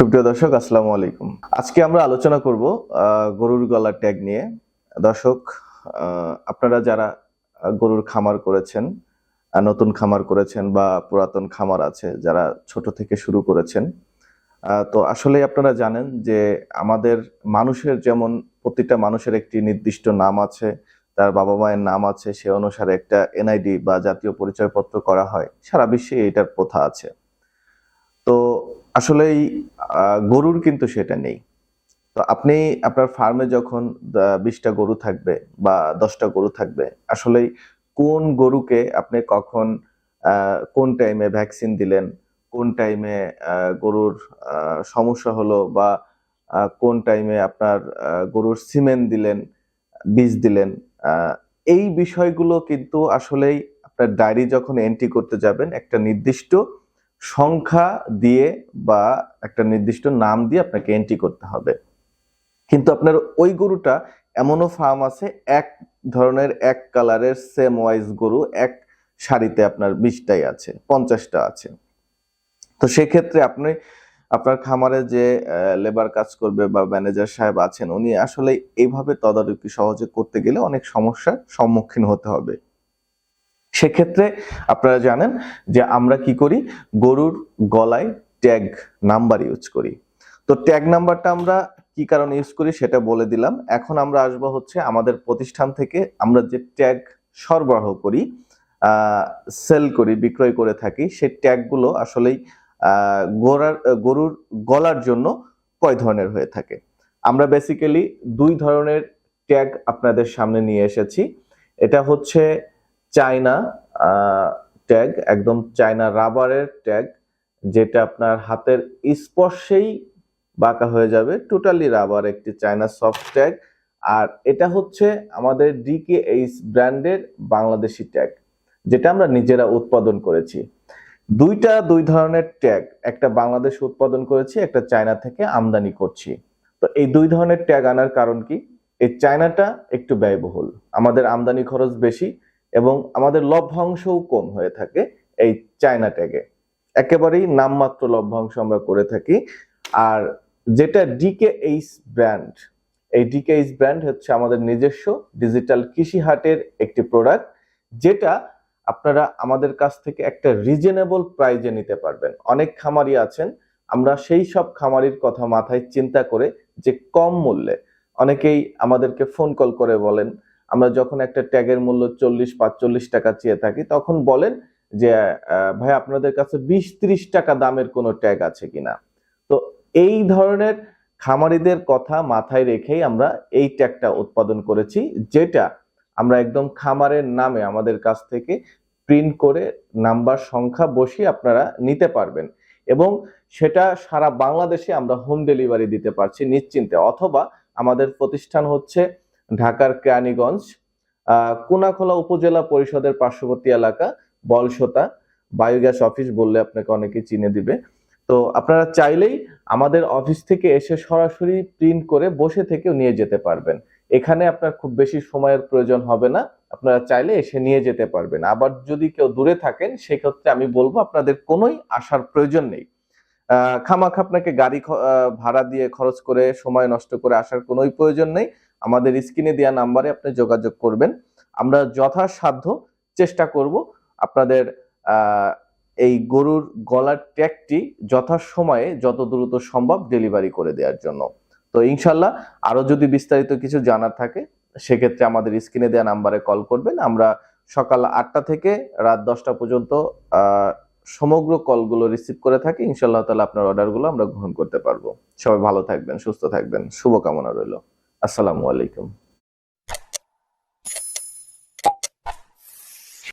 সুপ্রিয় দর্শক, আসসালামু আলাইকুম। আজকে আমরা আলোচনা করব গরুর গলার ট্যাগ নিয়ে। দর্শক আপনারা যারা গরুর খামার করেছেন নতুন খামার করেছেন বা পুরাতন খামার আছে, যারা ছোট থেকে শুরু করেছেন তো আসলে আপনারা জানেন যে আমাদের মানুষের যেমন প্রতিটা মানুষের একটি নির্দিষ্ট নাম আছে, তার বাবা মায়ের নাম আছে, সে অনুসারে একটা এনআইডি বা জাতীয় পরিচয়পত্র করা হয়, সারা বিশ্বে এটার প্রথা আছে। তো আসলেই আহ, গরুর কিন্তু সেটা নেই। তো আপনি আপনার ফার্মে যখন বিশটা গরু থাকবে বা দশটা গরু থাকবে আসলেই কোন গরুকে আপনি কখন কোন টাইমে ভ্যাকসিন দিলেন কোন টাইমে গরুর সমস্যা হলো বা কোন টাইমে আপনার গরুর সিমেন্ট দিলেন বীজ দিলেন এই বিষয়গুলো কিন্তু আসলেই আপনার ডায়েরি যখন এন্ট্রি করতে যাবেন একটা নির্দিষ্ট সংখ্যা দিয়ে বা একটা নির্দিষ্ট নাম দিয়ে আপনাকে এন্ট্রি করতে হবে। কিন্তু আপনার ওই গরুটা এমনও ফার্ম আছে, এক ধরনের এক কালারের সেম ওয়াইজ গরু, এক শাড়িতে আপনার বিশটাই আছে, পঞ্চাশটা আছে। তো সেক্ষেত্রে আপনি, আপনার খামারে যে লেবার কাজ করবে বা ম্যানেজার সাহেব আছেন, উনি আসলে এইভাবে তদারকি সহজে করতে গেলে অনেক সমস্যার সম্মুখীন হতে হবে। সেক্ষেত্রে আপনারা জানেন যে আমরা কি করি? গরুর গলায় ট্যাগ নাম্বার ইউজ করি। তো ট্যাগ নাম্বারটা আমরা কি কারণে ইউজ করি সেটা বলে দিলাম। এখন আমরা আসব হচ্ছে আমাদের প্রতিষ্ঠান থেকে আমরা যে ট্যাগ সরবরাহ করি সেল করি, বিক্রয় করে থাকি, সেই ট্যাগগুলো আসলেই গোড়ার, গরুর গলার জন্য কয় ধরনের হয়ে থাকে। আমরা বেসিক্যালি দুই ধরনের ট্যাগ আপনাদের সামনে নিয়ে এসেছি। এটা হচ্ছে চায়না ট্যাগ, একদম চায়না রাবারের ট্যাগ, যেটা আপনার হাতের স্পর্শেই বাঁকা হয়ে যাবে। টোটালি রাবার একটি চায়না সফট ট্যাগ আর এটা হচ্ছে আমাদের ডিকে এইচ ব্র্যান্ডের বাংলাদেশি ট্যাগ যেটা আমরা নিজেরা উৎপাদন করেছি। দুইটা দুই ধরনের ট্যাগ একটা বাংলাদেশ উৎপাদন করেছি, একটা চায়না থেকে আমদানি করছি। তো এই দুই ধরনের ট্যাগ আনার কারণ কি? এই চায়নাটা একটু ব্যয়বহুল। আমাদের আমদানি খরচ বেশি এবং আমাদের লভ্যাংশও কম হয়ে থাকে এই চায়না ট্যাগে একেবারেই নামমাত্র লভ্যাংশ আমরা করে থাকি। আর যেটা ডিকে এইচ ব্র্যান্ড এই ডিকে এইচ ব্র্যান্ড হচ্ছে আমাদের নিজস্ব ডিজিটাল কৃষি হাটের একটি প্রোডাক্ট যেটা আপনারা আমাদের কাছ থেকে একটা রিজনেবল প্রাইজে নিতে পারবেন। অনেক খামারি আছেন, আমরা সেই সব খামারির কথা মাথায় চিন্তা করে যে কম মূল্যে অনেকেই আমাদেরকে ফোন কল করে বলেন আমরা যখন একটা ট্যাগের মূল্য চল্লিশ, পাঁচচল্লিশ টাকা চেয়ে থাকি, তখন বলেন যে ভাই, আপনাদের কাছে বিশ, ত্রিশ টাকা দামের কোনো ট্যাগ আছে কিনা? তো এই ধরনের খামারিদের কথা মাথায় রেখেই আমরা এই ট্যাগটা উৎপাদন করেছি, যেটা আমরা একদম খামারের নামে আমাদের কাছ থেকে প্রিন্ট করে নাম্বার সংখ্যা বসিয়ে আপনারা নিতে পারবেন। এবং সেটা সারা বাংলাদেশে আমরা হোম ডেলিভারি দিতে পারছি নিশ্চিন্তে, অথবা আমাদের প্রতিষ্ঠান হচ্ছে ঢাকার কেরানীগঞ্জ আহ, কোনাখোলা উপজেলা পরিষদের পার্শ্ববর্তী এলাকা বলসতা বায়োগ্যাস অফিস বললে আপনাকে অনেকে চিনে দিবে। তো আপনারা চাইলেই আমাদের অফিস থেকে এসে সরাসরি প্রিন্ট করে বসে থেকেও নিয়ে যেতে পারবেন। এখানে আপনার খুব বেশি সময়ের প্রয়োজন হবে না। আপনারা চাইলে এসে নিয়ে যেতে পারবেন। আবার যদি কেউ দূরে থাকেন সেক্ষেত্রে আমি বলব আপনাদের কোনোই আসার প্রয়োজন নেই। খামাখা আপনাকে গাড়ি ভাড়া দিয়ে খরচ করে সময় নষ্ট করে আসার কোনোই প্রয়োজন নেই। আমাদের স্ক্রিনে দেওয়া নাম্বারে আপনি যোগাযোগ করবেন। আমরা যথাসাধ্য চেষ্টা করব আপনাদের এই গরুর গলার ট্যাগটি যথাসময়ে যত দ্রুত সম্ভব ডেলিভারি করে দেওয়ার জন্য। তো ইনশাল্লাহ আরও যদি বিস্তারিত কিছু জানার থাকে, সেক্ষেত্রে আমাদের স্ক্রিনে দেওয়া নাম্বারে কল করবেন। আমরা সকাল আটটা থেকে রাত দশটা পর্যন্ত সমগ্র কলগুলো রিসিভ করে থাকি। ইনশাল্লাহ তাহলে আপনার অর্ডারগুলো আমরা গ্রহণ করতে পারব। সবাই ভালো থাকবেন, সুস্থ থাকবেন। শুভকামনা রইল। আসসালামু আলাইকুম।